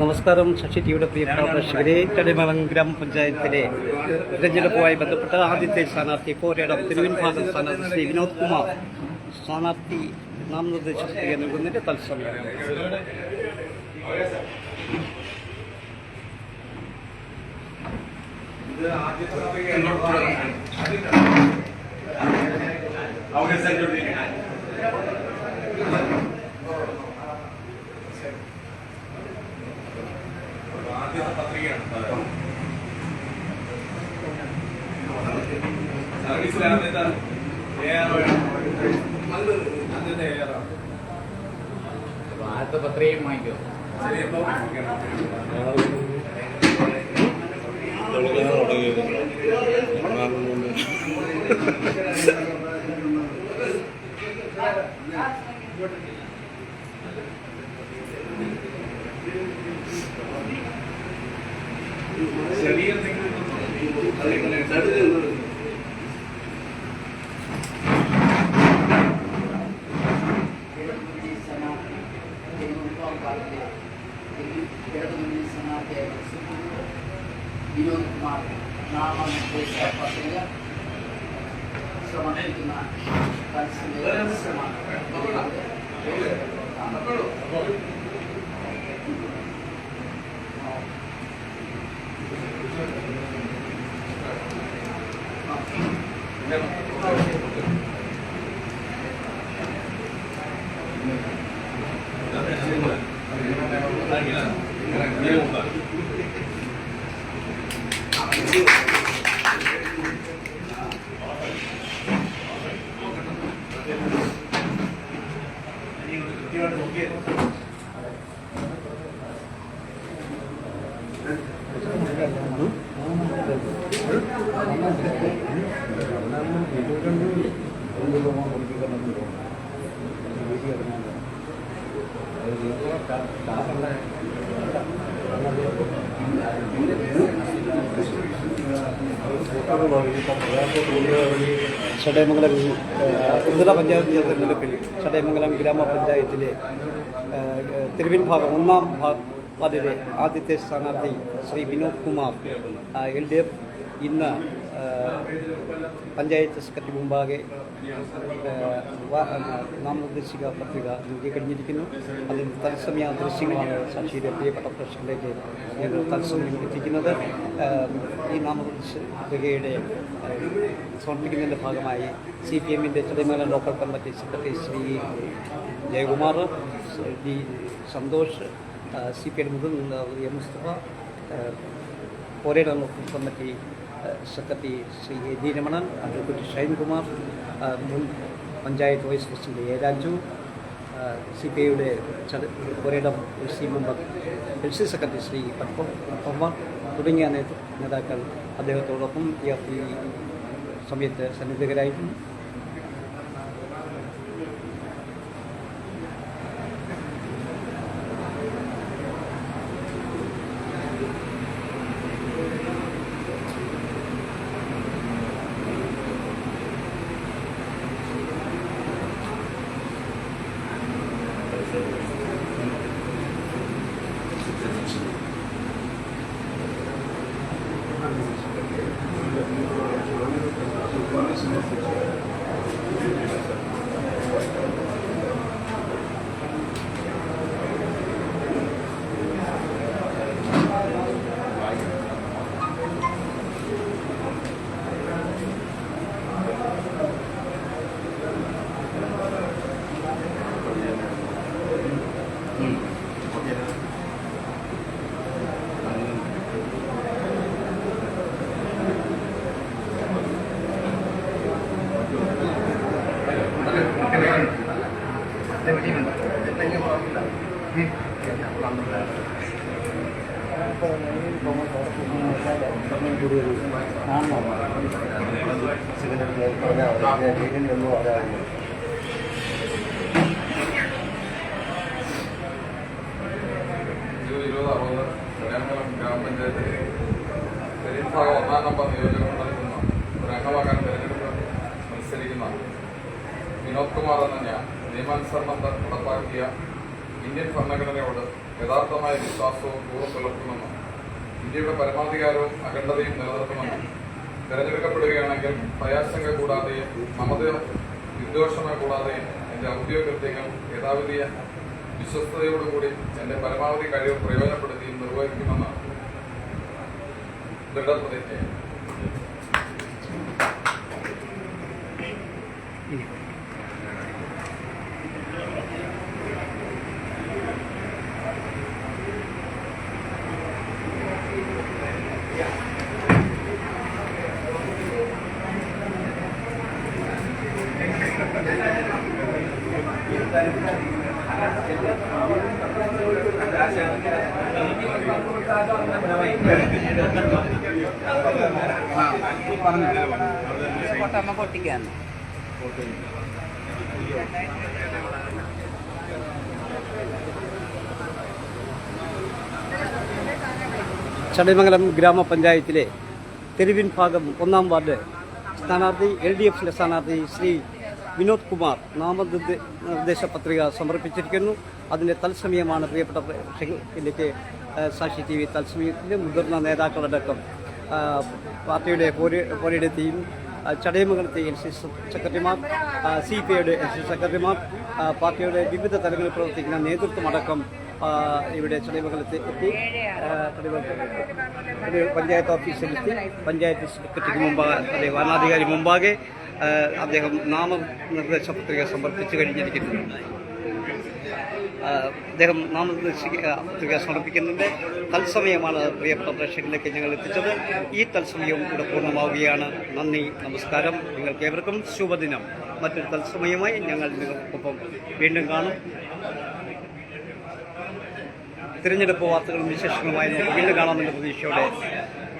നമസ്കാരം. ശശി ടിവിയുടെ പ്രിയപ്പെട്ട പ്രേക്ഷകരെ ചടയമംഗലം ഗ്രാമപഞ്ചായത്തിലെ തിരഞ്ഞെടുപ്പുമായി ബന്ധപ്പെട്ട ആദ്യത്തെ സ്ഥാനാർത്ഥി പോരേടം തിരുവിൻഭാഗം സ്ഥാനാർത്ഥി ശ്രീ വിനോദ് കുമാർ. സ്ഥാനാർത്ഥി നാമനിർദ്ദേശ പത്രിക നൽകുന്നതിന്റെ തത്സമയം. ആദ്യത്തെ പത്രികയും വാങ്ങിക്കോ. വിനോദ് Gracias. ചടയമംഗലം ഇന്ദിര പഞ്ചായത്ത് തിരഞ്ഞെടുപ്പിൽ ചടയമംഗലം ഗ്രാമപഞ്ചായത്തിലെ തിരുവിൻ ഭാഗം ഒന്നാം വാർഡിലെ ആദ്യത്തെ സ്ഥാനാർത്ഥി Shri Vinod Kumar L D F ഇന്ന് പഞ്ചായത്ത് സെക്രട്ടറി മുമ്പാകെ നാമനിർദ്ദേശിക പത്രിക നൽകി കഴിഞ്ഞിരിക്കുന്നു. അതിൽ തത്സമയ ദൃശ്യങ്ങളാണ് സാക്ഷിയുടെ പ്രിയപ്പെട്ട പ്രശ്നത്തിലേക്ക് ഞങ്ങൾ തത്സമയം എത്തിക്കുന്നത്. ഈ നാമനിർദ്ദേശ പത്രികയുടെ സമർപ്പിക്കുന്നതിന്റെ ഭാഗമായി സി പി എമ്മിന്റെ Chadayamangalam local committee secretary Shri Jayakumar D Santhosh C P I മുതൽ M Mustafa പോരേടങ്ങൾ committee secretary Shri A D Ramanan advocate Shinekumar മുൻ panchayat vice president A Raju C P ഐയുടെ Poredam L C member L C secretary Shri Padma തുടങ്ങിയ നേതൃ നേതാക്കൾ അദ്ദേഹത്തോടൊപ്പം ഈ സമയത്ത് സന്നിധികരായിരുന്നു. ഇരുപത് അറുപത് ചടയമംഗലം ഗ്രാമപഞ്ചായത്തിലെ പെരിൻഭാഗം ഒന്നാം നമ്പർ നിയോജകം നൽകുന്ന ഒരു അംഗമാകാൻ തിരഞ്ഞെടുപ്പ് മത്സരിക്കുന്ന വിനോദ് കുമാർ എന്ന ഞാൻ നിയമാനുസരണം നടപ്പാക്കിയ ഇന്ത്യൻ ഭരണഘടനയോട് യഥാർത്ഥമായ വിശ്വാസവും പൂർവം പുലർത്തുമെന്നും ഇന്ത്യയുടെ പരമാധികാരവും അഖണ്ഡതയും നിലനിർത്തുമെന്നും തെരഞ്ഞെടുക്കപ്പെടുകയാണെങ്കിൽ ഭയാശങ്ക കൂടാതെയും മമത വിദ്വേഷങ്ങൾ കൂടാതെയും എന്റെ ഔദ്യോഗിക കൃത്യങ്ങൾ യഥാവിധിയ വിശ്വസ്തയോടുകൂടി എന്റെ പരമാവധി കഴിവ് പ്രയോജനപ്പെടുത്തിയും നിർവഹിക്കുമെന്ന് ദൃഢപ്രതിജ്ഞ പൊട്ടിക്കാന്ന് ചടയമംഗലം ഗ്രാമപഞ്ചായത്തിലെ തെരുവിൻ ഭാഗം ഒന്നാം വാർഡ് സ്ഥാനാർത്ഥി എൽ ഡി എഫിന്റെ സ്ഥാനാർത്ഥി ശ്രീ വിനോദ് കുമാർ നാമനിർദ്ദേശ നിർദ്ദേശ പത്രിക സമർപ്പിച്ചിരിക്കുന്നു. അതിന്റെ തത്സമയമാണ് പ്രിയപ്പെട്ട പ്രേക്ഷകരിലേക്ക് സാക്ഷി ടി വി തത്സമയത്തിൽ മുതിർന്ന നേതാക്കളടക്കം പാർട്ടിയുടെ പോരി പോരിടത്തെയും ആ, ചടയമംഗലത്തെ എൽ സി സെക്രട്ടറിമാർ സി പി ഐയുടെ എൽ സി സെക്രട്ടറിമാർ പാർട്ടിയുടെ വിവിധ തലങ്ങളിൽ പ്രവർത്തിക്കുന്ന നേതൃത്വമടക്കം ഇവിടെ ചടയമംഗലത്ത് എത്തി പഞ്ചായത്ത് ഓഫീസിലെത്തി. പഞ്ചായത്ത് സെക്രട്ടറിക്ക് മുമ്പാകെ വരണാധികാരി മുമ്പാകെ അദ്ദേഹം നാമനിർദ്ദേശ പത്രിക സമർപ്പിച്ചു കഴിഞ്ഞിരിക്കുന്നു. ആ, അദ്ദേഹം നാമനിർദ്ദേശ പത്രിക സമർപ്പിക്കുന്നുണ്ട്. തത്സമയമാണ് പ്രിയപ്പെട്ട പ്രേക്ഷകരിലേക്ക് ഞങ്ങൾ എത്തിച്ചത്. ഈ തത്സമയവും ഇവിടെ പൂർണമാവുകയാണ്. നന്ദി നമസ്കാരം. നിങ്ങൾക്ക് ഏവർക്കും ശുഭദിനം. മറ്റൊരു തത്സമയമായി ഞങ്ങൾ നിങ്ങൾക്കൊപ്പം വീണ്ടും കാണും. തിരഞ്ഞെടുപ്പ് വാർത്തകളും വിശേഷങ്ങളുമായി വീണ്ടും കാണാമെന്ന പ്രതീക്ഷയോടെ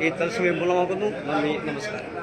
ഈ തത്സമയം പൂർണമാകുന്നു നന്ദി നമസ്കാരം.